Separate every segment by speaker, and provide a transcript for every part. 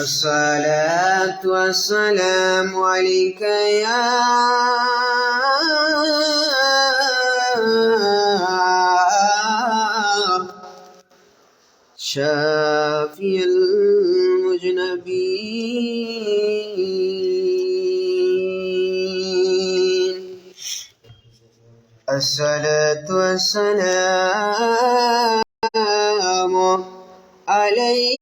Speaker 1: الصلاة والسلام عليك يا شافي المجنبين. الصلاة والسلام عليك.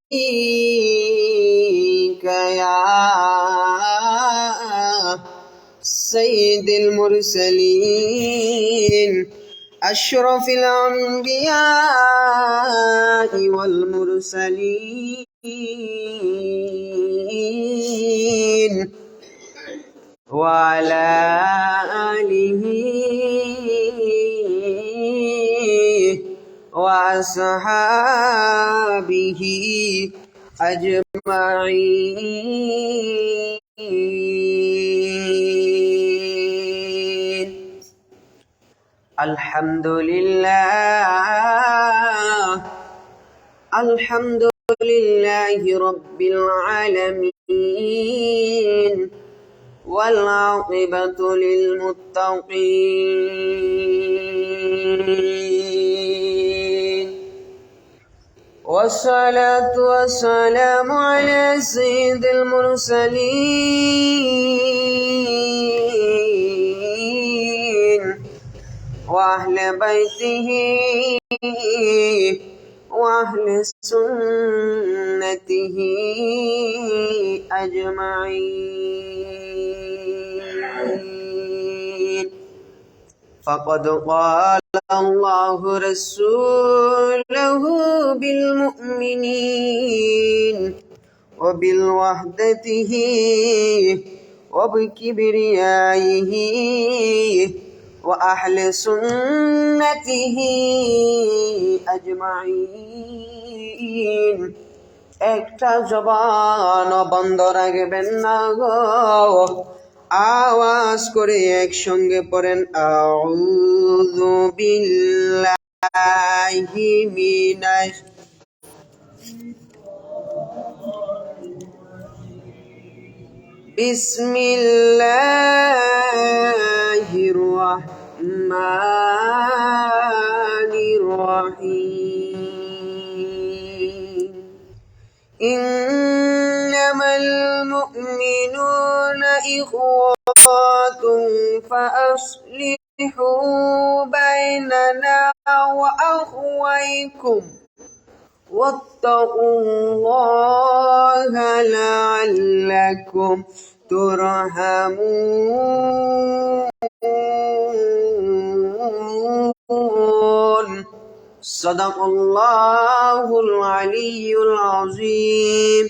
Speaker 1: سيد المرسلين. أشرف الأنبياء والمرسلين. وعلى آله وأصحابه أجمعين. الحمد لله. الحمد لله رب العالمين. والعاقبة للمتقين. والصلاة والسلام على سيد المرسلين. وأهل بيته وأهل سنته أجمعين. فقد قال الله رسوله بالمؤمنين وبالوحدته وبكبريائه وأهل سنته أجمعين একটা জবান বন্ধ রাখবেন না গো আওয়াজ করে একসঙ্গে পড়েন আউযু বিল্লাহি মিনাশ بسم الله الرحمن الرحيم. إنما المؤمنون إخوة فأصلحوا بيننا وأخويكم. واتقوا الله لعلكم ترحمون. صدق الله العلي العظيم.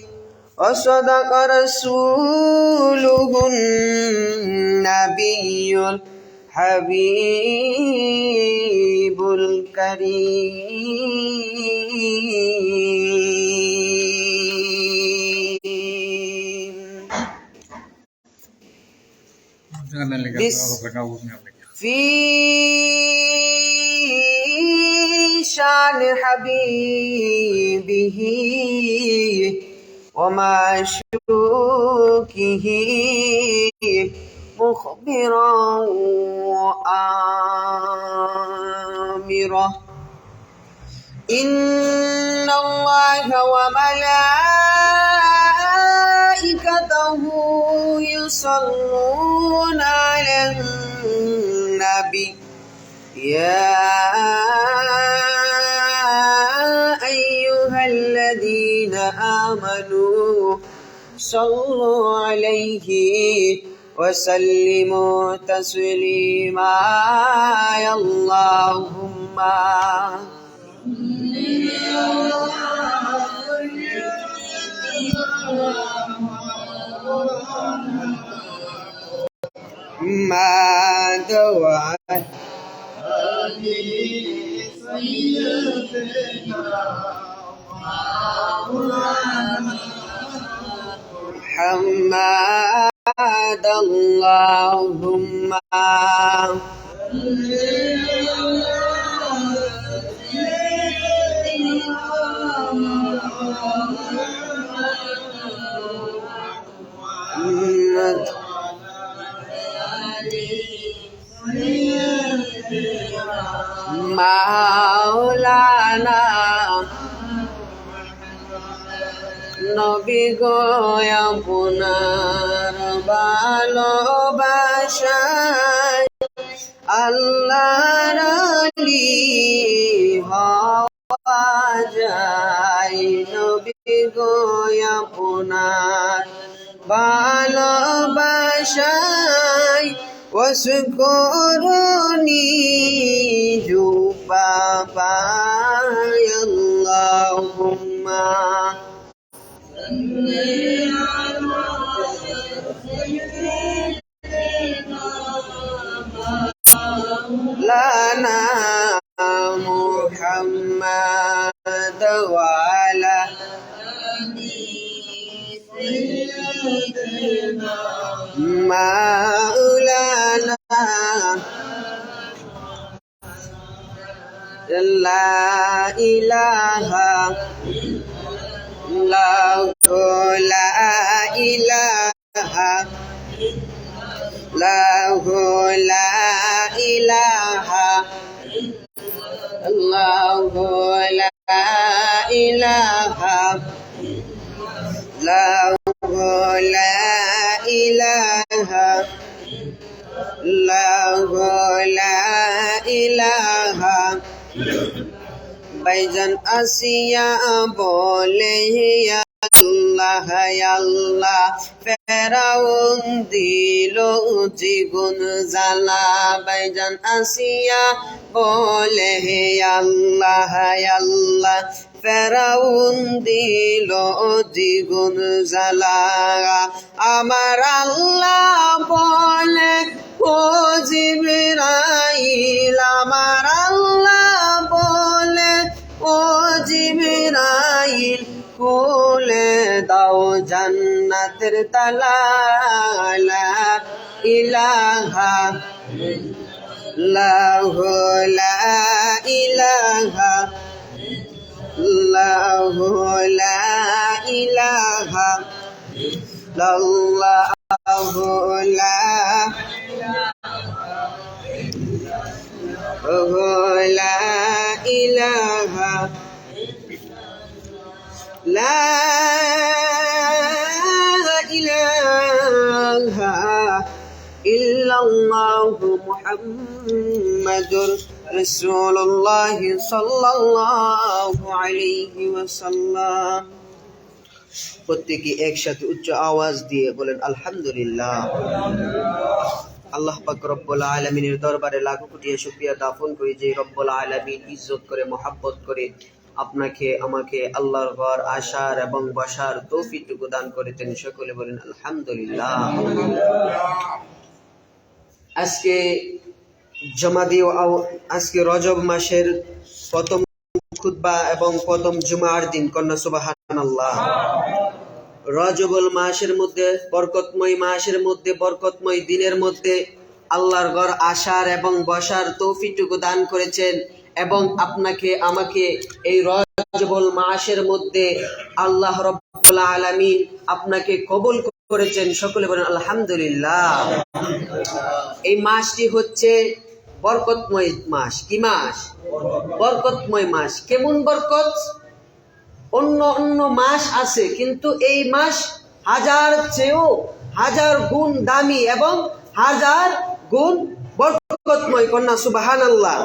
Speaker 1: وصدق رسوله النبي الحبيب الكريم. في شان حبيبه ومعشوقه مخبرا وآمرا. إن الله وملائكته يصلون على النبي يا أيها الذين آمنوا صلوا عليه وسلموا تسليما. يا اللهم محمد وعلى محمد اللهم মাওলানা। নবী গো আপনার ভালোবাসায় আল্লাহর আলি হওয়া যায়। নবী গো ভালোবাসায় واذكرني جبابا اللهم ইলাহা লা ইলাহা লাহু লা ইলাহা আল্লাহু লা ইলাহা লাহু লা ইলাহা লাহু লা ইলাহা ভাইজান আসিয়া বলে "ইয়া আল্লাহ আল্লাহ, ফেরাউন দিল জিগুন জালা ভাইজান আসিয়া বলে "ইয়া আল্লাহ আল্লাহ, ফেরাউন দিল দ্বিগুণ জ্বালা। আমার আল্লাহ বলে, ও জিবরাইল, আমার আল্লাহ বলে ও জিবরাইল, কোলে দাও জান্নাতের তালা ইলাহা লাহু লা ইলাহা লাহু লা ইলাহা লাল্লাহু লা লা ইলাহা لا إله إلا الله محمد رسول الله صلى الله عليه وسلم প্রত্যেকে একসাথে উচ্চ আওয়াজ দিয়ে বলেন আলহামদুলিল্লাহ আল্লাহ পাক রব্বুল আলমিনের দরবারে লাখো কোটি শুক্রিয়া দাফন করি যে রব্বুল আলমিন ইজ্জত করে মহাব্বত করে আপনাকে, আমাকে আল্লাহর ঘর আসার এবং বসার তৌফিকটুকু দান করেছেন সকলে বলেন, আলহামদুলিল্লাহ। আজকে জমাদি আজকে রজব মাসের প্রথম খুতবা এবং প্রথম জুমার দিন, কন্যা সুবাহানাল্লাহ। রজবুল মাসের মধ্যে, বরকতময় মাসের মধ্যে, বরকতময় দিনের মধ্যে আল্লাহর ঘর আসার এবং বসার তৌফিকটুকু দান করেছেন। এবং আপনাকে, আমাকে এই রজবুল মাসের মধ্যে আল্লাহ রব্বুল আলামিন আপনাকে কবুল করেছেন। সকলে বলেন, আলহামদুলিল্লাহ। এই মাসটি হচ্ছে বরকতময় মাস। কি মাস? বরকতময় মাস। কেমন বরকত? অন্য অন্য মাস আছে, কিন্তু এই মাস হাজার চেয়েও হাজার গুণ দামি এবং হাজার গুণ বরকতময়। কন্যা সুবাহান আল্লাহ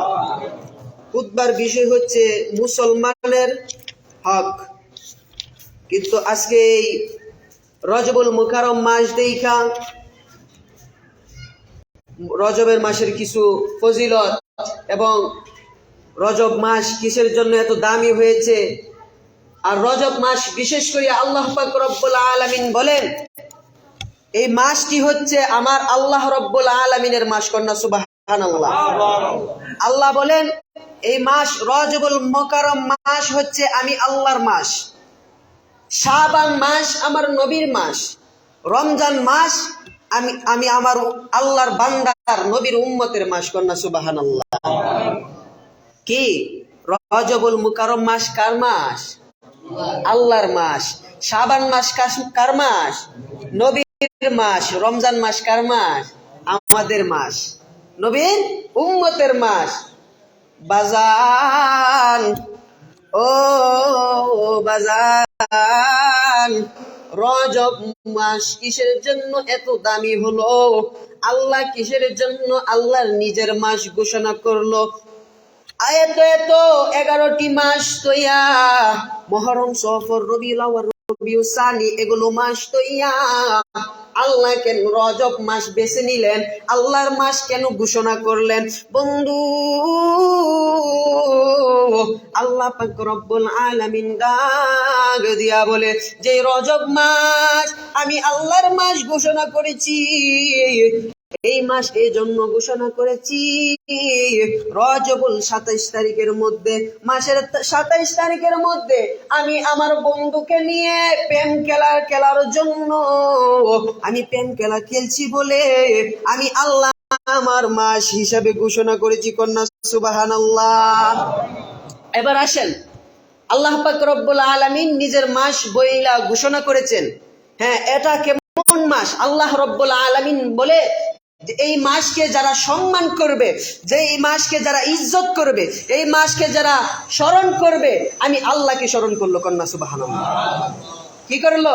Speaker 1: খুতবার বিষয় হচ্ছে মুসলমানের হক। কিন্তু আজকে এই রজবুল মুকারম মাস দেখা রজবের মাসের কিছু ফজিলত এবং রজব মাস কিসের জন্য এত দামি হয়েছে? আর রজব মাস বিশেষ করে আল্লাহ রব্বুল আলামিন বলেন, এই মাসটি হচ্ছে আমার আল্লাহ রব্বুল আলমিনের মাস কন্যা সুবাহ আল্লাহ বলেন, এই মাস রজবুল মকরম মাস হচ্ছে আমি আল্লাহর মাস। শাবান মাস আমার নবীর মাস। রমজান মাস আমি আমি আমার আল্লাহর বান্দার নবীর উম্মতের মাস, কন্যা সুবাহান আল্লাহ কি? রজবুল মুকারম মাস কার মাস? আল্লাহর মাস। শাবান মাস কার মাস? নবীর মাস। রমজান মাস কার মাস? আমাদের মাস। নবীর উম্মতের মাস। বাজান, ও বাজান, রজব মাস কিসের জন্য এত দামি হলো? আল্লাহ কিসের জন্য আল্লাহর নিজের মাস ঘোষণা করল? এত এত, এগারোটি মাস তৈয়া। মহরম, সফর আউয়াল, রবিউল সানি, এগুলো মাস তৈয়া। আল্লাহ কেন রজব মাস বেছে নিলেন? আল্লাহর মাস কেন ঘোষণা করলেন? বন্ধু, আল্লাহ পাক রব্বুল আলামিন ডাক দিয়া বলে, যে রজব মাস আমি আল্লাহর মাস ঘোষণা করেছি এই মাস এই জন্য ঘোষণা করেছি। রজবুল সাতাইশ তারিখের মধ্যে, মাসের সাতাইশ তারিখের মধ্যে আমি আমার বন্ধুকে নিয়ে প্রেম খেলার খেলার জন্য আমি প্রেম খেলা খেলছি বলে আমি আল্লাহ আমার মাস হিসাবে ঘোষণা করেছি, কন্যা সুবাহান এবার আসেন। আল্লাহ পাক রব্বুল আলামিন নিজের মাস বইলা ঘোষণা করেছেন। হ্যাঁ এটা কেমন মাস? আল্লাহ রব্বুল আলামিন বলে এই মাসকে যারা সম্মান করবে, যে এই মাসকে যারা ইজ্জত করবে, এই মাসকে যারা স্মরণ করবে, আমি আল্লাহকে স্মরণ করল কন্যা, সুবহানাল্লাহ। কি করল?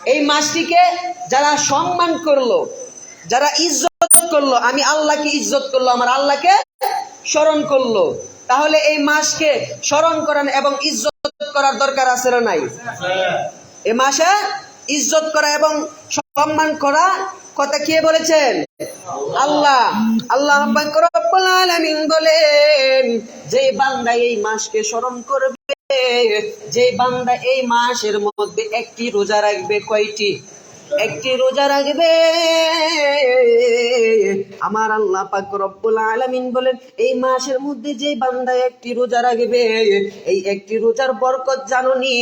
Speaker 1: এই মাসটিকে যারা সম্মান করল, যারা ইজ্জত করল, আমি আল্লাহকে ইজ্জত করল, আমার আল্লাহকে স্মরণ করল। তাহলে এই মাসকে স্মরণ করান এবং ইজ্জত করার দরকার আছে না নাই? এ মাসে ইজ্জত করা এবং সম্মান করা কথা কে বলেছেন? আল্লাহ। আল্লাহ রব্বুল আলামিন বলেন, যে বান্দা এই মাসকে স্মরণ করবে, যে বান্দা এই মাসের মধ্যে একটি রোজা রাখবে কয়টি? একটি রোজা রাখবে। আমার আল্লাহ পাক রব্বুল আলামিন বলেন, এই মাসের মধ্যে যে বান্দা একটি রোজা রাখবে, এই একটি রোজার বরকত জাননি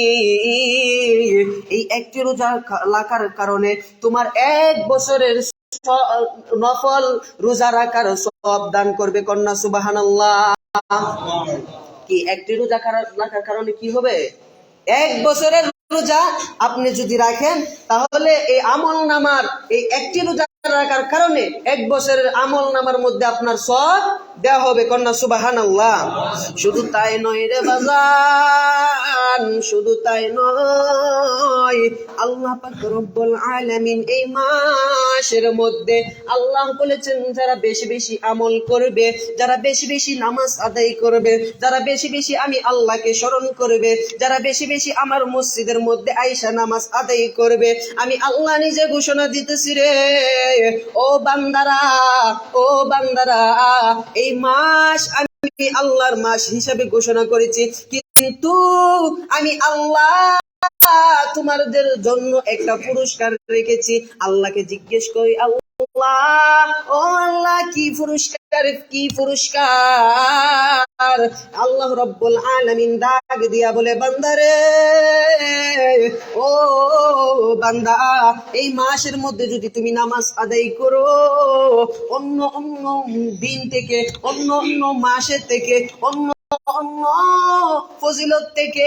Speaker 1: এই একটি রোজা রাখার কারণে তোমার এক বছরের নফল রোজা রাখার সব দান করবে কন্যা, সুবাহানাল্লাহ। কি একটি রোজা রাখার কারণে কি হবে? এক বছরের রোজা আপনি যদি রাখেন তাহলে এই আমল নামার এই একটি রোজা রাখার কারণে এক বছরের আমল নামার মধ্যে আপনার সব দেওয়া হবে। কন্যা সুবাহান শুধু তাই নয় রে বাজান, শুধু তাই নয়, আল্লাহ পাক রব্বুল আলামিন এই মাসের মধ্যে আল্লাহ বলেছেন, যারা বেশি বেশি আমল করবে, যারা বেশি বেশি নামাজ আদায় করবে, যারা বেশি বেশি আমি আল্লাহকে স্মরণ করবে, যারা বেশি বেশি আমার মসজিদের মধ্যে আইসা নামাজ আদায় করবে, আমি আল্লাহ নিজে ঘোষণা দিতেছি রে। ও বান্দারা ও বান্দারা, এই মাস আমি আল্লাহর মাস হিসাবে ঘোষণা করেছি। কিন্তু আমি আল্লাহ তোমাদের জন্য একটা পুরস্কার রেখেছি। আল্লাহকে জিজ্ঞেস করি, আল্লাহ, ও আল্লাহ, কি পুরস্কার কি পুরস্কার? আল্লাহ রব্বুল আলামিন দাগ দিয়া বলে, বান্দারে, ও বান্দা, এই মাসের মধ্যে যদি তুমি নামাজ আদায় করো, অন্য অন্য দিন থেকে, অন্য অন্য মাসের থেকে, অন্য ফজিলত থেকে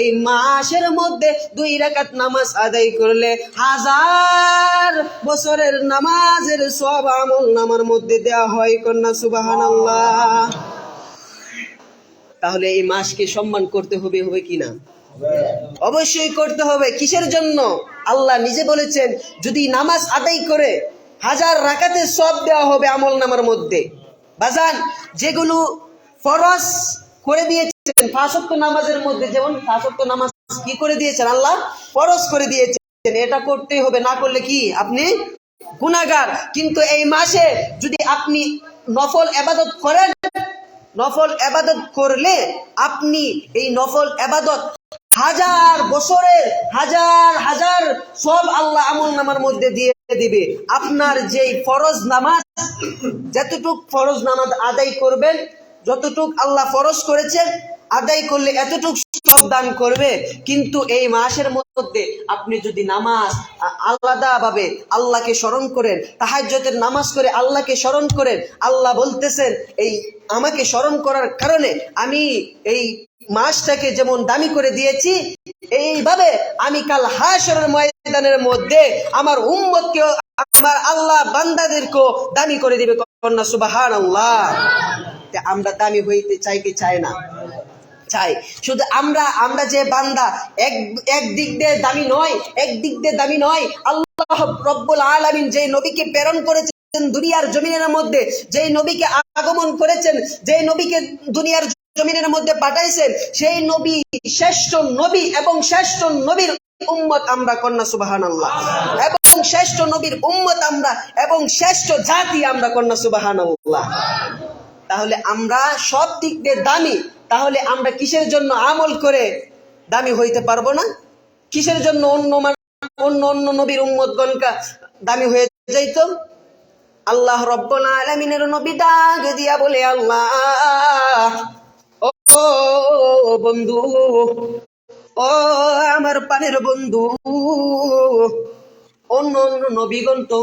Speaker 1: এই মাসের মধ্যে দুই রাকাত নামাজ আদায় করলে হাজার বছরের নামাজের সব আমল নামার মধ্যে হয়, কন্যা সুবাহান তাহলে এই মাসকে সম্মান করতে হবে হবে কি না? অবশ্যই করতে হবে। কিসের জন্য? আল্লাহ নিজে বলেছেন, যদি নামাজ আদায় করে হাজার রাকাতে সব দেওয়া হবে আমল নামার মধ্যে। বাজান, যেগুলো ফরজ করে দিয়েছেন ফাঁসত্ব নামাজের মধ্যে। যেমন ফাঁসত্ব নামাজ কি করে দিয়েছেন? আল্লাহ ফরজ করে দিয়েছেন। এটা করতেই হবে, না করলে কি? আপনি গুনাগার কিন্তু এই মাসে যদি আপনি নফল এবাদত করেন, নফল এবাদত করলে আপনি এই নফল এবাদত হাজার বছরের হাজার হাজার সব আল্লাহ আমল নামার মধ্যে দিয়ে দিবে। আপনার যেই ফরজ নামাজ, যতটুক ফরজ নামাজ আদায় করবেন যতটুক আল্লাহ ফরজ করেছেন, আদায় করলে এতটুক সব দান করবে। কিন্তু এই মাসের মধ্যে আপনি যদি নামাজ আলাদা ভাবে আল্লাহকে স্মরণ করেন তাহাজ্জতের নামাজ করে আল্লাহকে স্মরণ করেন, আল্লাহ বলতেছেন, এই আমাকে স্মরণ করার কারণে আমি এই মাসটাকে যেমন দামি করে দিয়েছি, এইভাবে আমি কাল হাসরের ময়দানের মধ্যে আমার উম্মতকে আমার আল্লাহ বান্দাদেরকেও দামি করে দিবে। কন্যা সুবাহান আল্লাহ আমরা দামি হইতে চাই কি চাই না? চাই। শুধু আমরা আমরা যে বান্দা এক এক দিক দিয়ে দামি নয়, এক দিক দিয়ে দামি নয়, আল্লাহ রব্বুল আলামিন যে নবীকে প্রেরণ করেছেন দুনিয়ার জমিনের মধ্যে যেই নবীকে আগমন করেছেন যেই নবীকে দুনিয়ার জমিনের মধ্যে পাঠাইছেন, সেই নবী শ্রেষ্ঠ নবী এবং শ্রেষ্ঠ নবীর উম্মত আমরা কন্যা সুবাহান আল্লাহ এবং শ্রেষ্ঠ নবীর উম্মত আমরা এবং শ্রেষ্ঠ জাতি আমরা কন্যা সুবাহান আল্লাহ তাহলে আমরা সব দিক দিয়ে দামি, তাহলে আমরা কিসের জন্য আমল করে দামি হইতে পারব না? কিসের জন্য অন্য অন্য অন্য নবীর উম্মতগণকা দামি হয়ে যাইতো? আল্লাহ রব্বুল আলামিনের নবী ডাক দিয়া বলে, আল্লাহ, ও বন্ধু, ও আমার পানের বন্ধু, অন্য অন্য নবীগণ তো,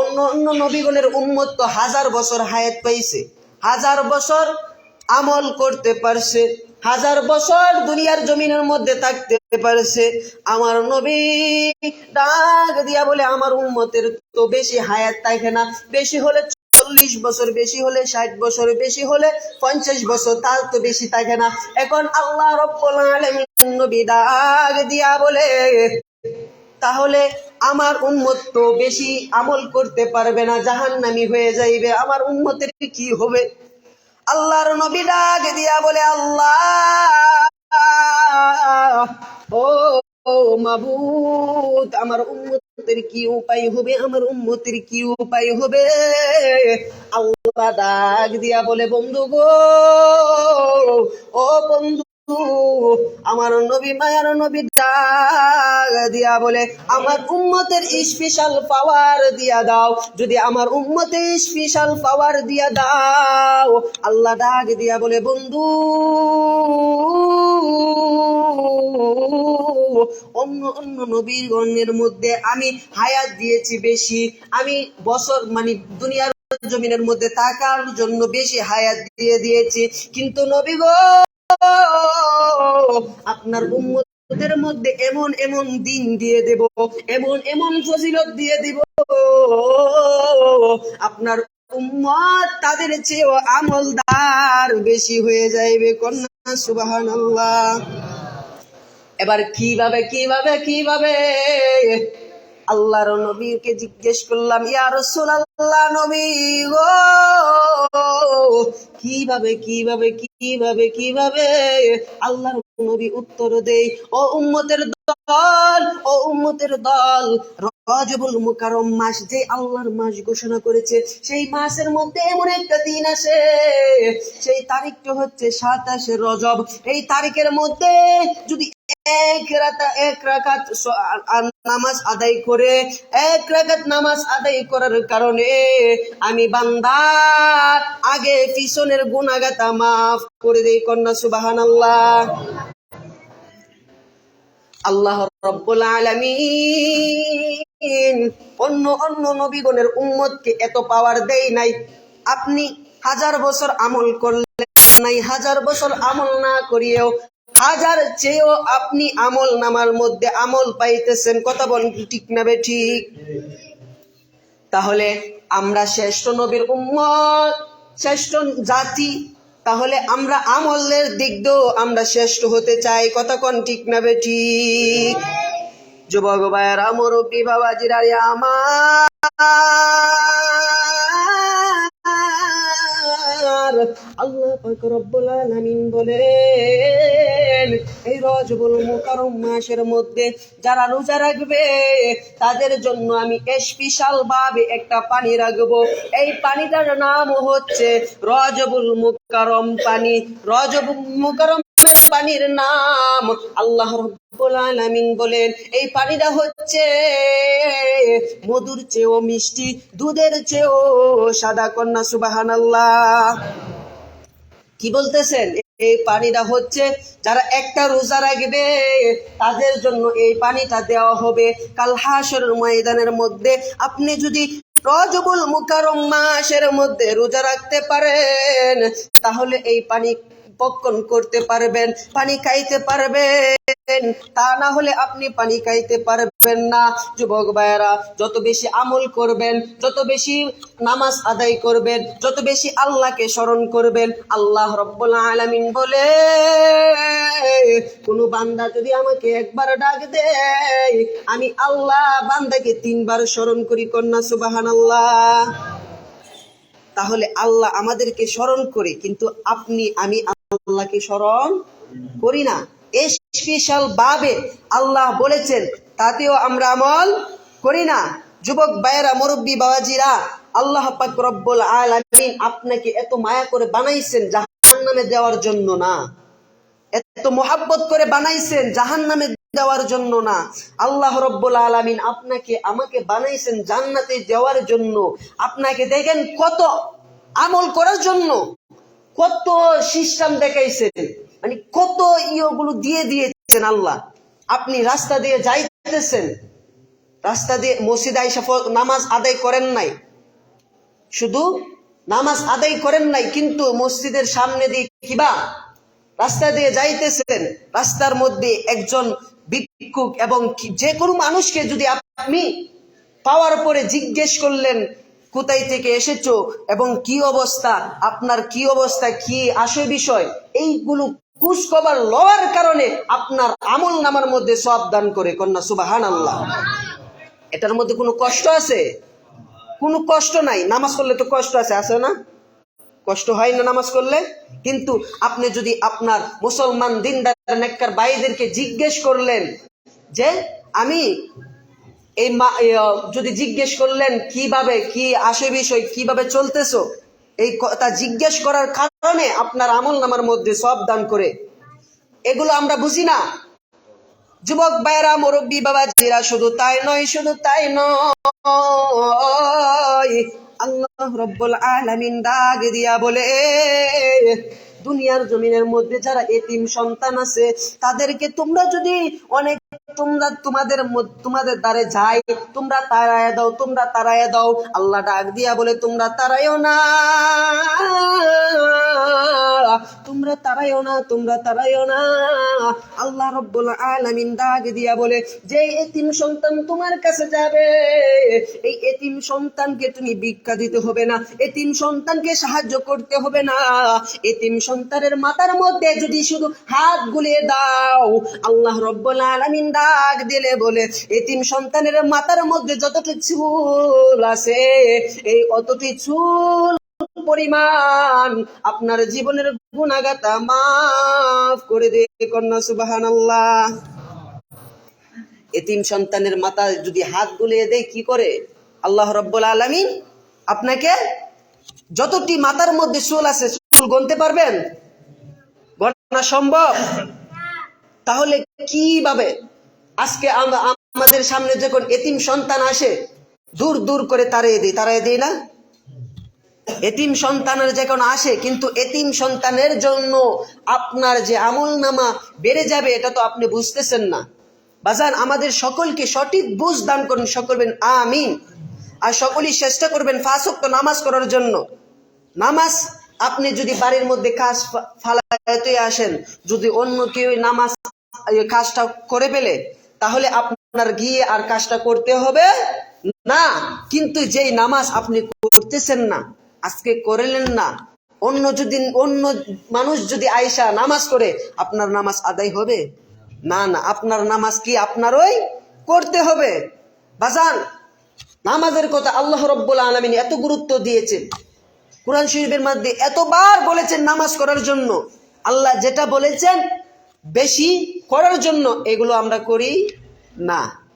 Speaker 1: অন্য অন্য নবীগণের উম্মত তো হাজার বছর হায়াত পাইছে। হাজার বছর আমল করতে পারছে, হাজার বছর দুনিয়ার জমিনের মধ্যে থাকতে পারছে। আমার নবী ডাক দিয়া বলে, আমার উম্মতের তো বেশি হায়াত থাকে না, বেশি হলে চল্লিশ বছর, বেশি হলে ষাট বছর, বেশি হলে পঞ্চাশ বছর, তার তো বেশি থাকে না। এখন আল্লাহ রব্বুল আলামিন নবী ডাক দিয়া বলে তাহলে আমার উম্মত তো বেশি আমল করতে পারবে না, জাহান্নামি হয়ে যাইবে। আমার উম্মতের কি হবে? আল্লাহর নবী ডাক দিয়া বলে, আল্লাহ, ও মাবুদ, আমার উম্মতের কি উপায় হবে? আমার উম্মতের কি উপায় হবে? আল্লাহ ডাক দিয়া বলে, বন্ধু গো, ও বন্ধু আমার নবী মায়ার নবী ডাক দিয়া বলে, আমার উম্মতের স্পেশাল পাওয়ার দিয়া দাও। যদি আমার উম্মতের স্পেশাল পাওয়ার দিয়া দাও। আল্লাহ ডাক দিয়া বলে, বন্ধু, অন্য অন্য নবীর গণের মধ্যে আমি হায়াত দিয়েছি বেশি। আমি বছর মানে দুনিয়ার জমিনের মধ্যে থাকার জন্য বেশি হায়াত দিয়ে দিয়েছি। কিন্তু নবী আপনার উম্মতের মধ্যে এমন এমন দিন দিয়ে দেব, এমন এমন ফজিলত দিয়ে দিব। আপনার উম্মত তাদের চেয়েও আমলদার বেশি হয়ে যাইবে, কন্যা, সুবহানাল্লাহ। এবার কীভাবে কীভাবে কীভাবে আল্লাহর নবীকে জিজ্ঞেস করলাম, ইয়া রাসূলুল্লাহ নবী গো, কীভাবে কীভাবে কীভাবে কীভাবে আল্লাহর নবী উত্তর দেই ও উম্মতের দল, ও উম্মতের দল, রজবুল মুকাররম মাস যে আল্লাহর মাস ঘোষণা করেছে, সেই মাসের মধ্যে এমন একটা দিন আসে, সেই তারিখটা হচ্ছে সাতাশে রজব। এই তারিখের মধ্যে যদি এক রাতা, এক রাকাত নামাজ আদায় করে, এক রাকাত নামাজ আদায় করার কারণে আমি বান্দার আগে পিছনের গুণাগাতা মাফ করে দেই কন্যা, সুবহানাল্লাহ। আল্লাহ রব্বুল আলামিন অন্য অন্য নবীগণের উম্মতকে এত পাওয়ার দেয় নাই। আপনি হাজার বছর আমল করলেন নাই, হাজার বছর আমল না করিয়েও হাজার চেয়েও আপনি আমল নামার মধ্যে আমল পাইতেছেন, কথা বলেন কি ঠিক না বে ঠিক? তাহলে আমরা শ্রেষ্ঠ নবীর উম্মত, শ্রেষ্ঠ জাতি, তাহলে আমরা আমলের দিক দিয়েও আমরা শ্রেষ্ঠ হতে চাই কোন ঠিক না বে ঠিক? যুবক ভাইয়েরা, মুরব্বী বাবাজিরা, আমার আল্লাহ পাক রব্বুল আলামিন বলেন, এই রজবুল মুকাররম মাসের মধ্যে যারা রোজা রাখবে, তাদের জন্য আমি স্পেশাল ভাবে একটা পানি রাখব। এই পানিটার নাম হচ্ছে রজবুল মুকাররম পানি। রজবুল মুকাররম পানির নাম আল্লাহ রব্বুল আলামিন বলেন, এই পানিটা হচ্ছে মধুর চেয়েও মিষ্টি, দুধের চেয়েও সাদা কন্যা, সুবহানাল্লাহ। কি বলতেছেন? এই পানিটা হচ্ছে যারা একটা রোজা রাখবে, তাদের জন্য এই পানিটা দেওয়া হবে। কাল হাসর ময়দানের মধ্যে আপনি যদি রজবুল মুকারম মাসের মধ্যে রোজা রাখতে পারেন, তাহলে এই পানি পক্ষণ করতে পারবেন, পানি খাইতে পারবেন। তা না হলে আপনি পানি খাইতে পারবেন না। যুবক ভাইয়েরা, যত বেশি আমল করবেন, যত বেশি নামাজ আদায় করবেন, যত বেশি আল্লাহকে স্মরণ করবেন, আল্লাহ রব্বুল আলামিন বলে, কোন বান্দা যদি আমাকে একবার ডাক দেয়, আমি আল্লাহ বান্দাকে তিনবার স্মরণ করি, কন্যা সুবাহান আল্লাহ তাহলে আল্লাহ আমাদেরকে স্মরণ করে, কিন্তু আপনি, আমি আল্লাহকে স্মরণ করি না। স্পেশাল ভাবে আল্লাহ বলেছেন, তাতেও আমরা আমল করি না। যুবক ভাইয়েরা, মুরব্বী বাবাজিরা, আল্লাহ পাক রব্বুল আলামিন আপনাকে এত মায়া করে বানাইছেন জাহান্নামে দেওয়ার জন্য না। এত মোহাব্বত করে বানাইছেন জাহান নামে দেওয়ার জন্য না। আল্লাহ রব্বুল আলামিন আপনাকে, আমাকে বানাইছেন জান্নাতে দেওয়ার জন্য। আপনাকে দেখেন কত আমল করার জন্য। কত সিস্টেম দেখাইছেন মানে কত ইয়েগুলো দিয়ে দিয়েছেন আল্লাহ। আপনি রাস্তা দিয়ে যাইতেছেন, রাস্তা দিয়ে মসজিদ আইসা নামাজ আদায় করেন নাই। শুধু নামাজ আদায় করেন নাই, কিন্তু মসজিদের সামনে দিয়ে কিবা রাস্তা দিয়ে যাইতেছেন, রাস্তার মধ্যে একজন ভিক্ষুক এবং যে কোনো মানুষকে যদি আপনি পাওয়ার পরে জিজ্ঞেস করলেন কোথায় থেকে এসেছ এবং কি অবস্থা? আপনার কি অবস্থা? কি আসে বিষয়? এইগুলো কুশ খবর লওয়ার কারণে আপনার আমল নামার মধ্যে সব দান করে, কন্যা সুবাহান আল্লাহ এটার মধ্যে কোনো কষ্ট আছে? কোনো কষ্ট নাই। নামাজ পড়লে তো কষ্ট আছে আছে না? কষ্ট হয় না নামাজ করলে? কিন্তু আপনি যদি আপনার মুসলমান দিনদার, নেককার ভাইদেরকে জিজ্ঞেস করলেন যে, আমি এই মা যদি জিজ্ঞেস করলেন কীভাবে, কি আসে বিষয়, কীভাবে চলতেছো, এই কথা জিজ্ঞেস করার কারণে আপনার আমল নামার মধ্যে সব দান করে। এগুলো আমরা বুঝি না। যুবক ভাইরা মুরব্বী বাবা জিরা শুধু তাই নয়, শুধু তাই নয়, আল্লাহ রব্বুল আলামিন দাগ দিয়া বলে, দুনিয়ার জমিনের মধ্যে যারা এতিম সন্তান আছে, তাদেরকে তোমরা যদি অনেক তোমরা তোমাদের তোমাদের দ্বারে যাই, তোমরা তারায় দাও, তোমরা তারায় দাও। আল্লাহ ডাক দিয়া বলে, তোমরা তারায়ও না। তোমরা তারাইও না, তোমরা তারাইও না। আল্লাহ রব্বুল আলামিন দাগ দিয়া বলে, যে এতিম সন্তান তোমার কাছে যাবে, এই এতিম সন্তানকে তুমি ভিক্ষা দিতে হবে না, এতিম সন্তানকে সাহায্য করতে হবে না। এতিম সন্তানের মাথার মধ্যে যদি শুধু হাত গুলিয়ে দাও, আল্লাহ রব্বুল আলামিন দাগ দিলে বলে, এতিম সন্তানের মাথার মধ্যে যতটি চুল আছে, এই অতটি চুল পরিমাণ আপনার জীবনের গুণাগাতা মাফ করে দে কন্যা সুবাহান আল্লাহ এতিম সন্তানের মাথা যদি হাত গুলিয়ে দেয়, কি করে? আল্লাহ রব্বুল আলামিন আপনাকে যতটি মাথার মধ্যে চুল আছে, চুল গনতে পারবেন? গণনা সম্ভব? তাহলে কীভাবে? আজকে আমাদের সামনে যখন এতিম সন্তান আসে, দূর দূর করে তাড়িয়ে দিই তাড়িয়ে দিই না? এতিম সন্তানের যখন আসে, কিন্তু এতিম সন্তানের জন্য আপনার যে আমল নামা বেড়ে যাবে, এটা তো আপনি বুঝতেছেন না। বাজান, আমাদের সকলকে সঠিক বুঝ দান করুন সকলবেন আমিন। আর সকলেই চেষ্টা করবেন ফাঁসক্ত নামাজ করার জন্য। নামাজ আপনি যদি বাড়ির মধ্যে কাজ ফালাতে আসেন, যদি অন্য কেউ নামাজ কাজটা করে ফেলে, তাহলে আপনার গিয়ে আর কাজটা করতে হবে না। কিন্তু যেই নামাজ আপনি করতেছেন না আজকে করলেন না। অন্য যদি, অন্য মানুষ যদি আয়সা নামাজ করে, আপনার নামাজ আদায় হবে? না না, আপনার নামাজ কি আপনার ওই? করতে হবে। বাজান, নামাজের কথা আল্লাহ রব্বুল আলমিন এত গুরুত্ব দিয়েছেন। কোরআন শরীফের মধ্যে এতবার বলেছেন নামাজ করার জন্য। আল্লাহ যেটা বলেছেন বেশি করার জন্য, এগুলো আমরা করি না।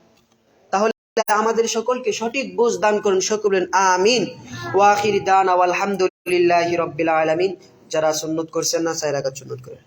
Speaker 1: আমাদের সকলকে সঠিক বুঝ দান করুন। সকলেন আমিন। ওয়াখির দান আলহামদুলিল্লাহ রব্বিল আলমিন। যারা সুন্নত করছেন না সাইরাকা সুন্নত করেন।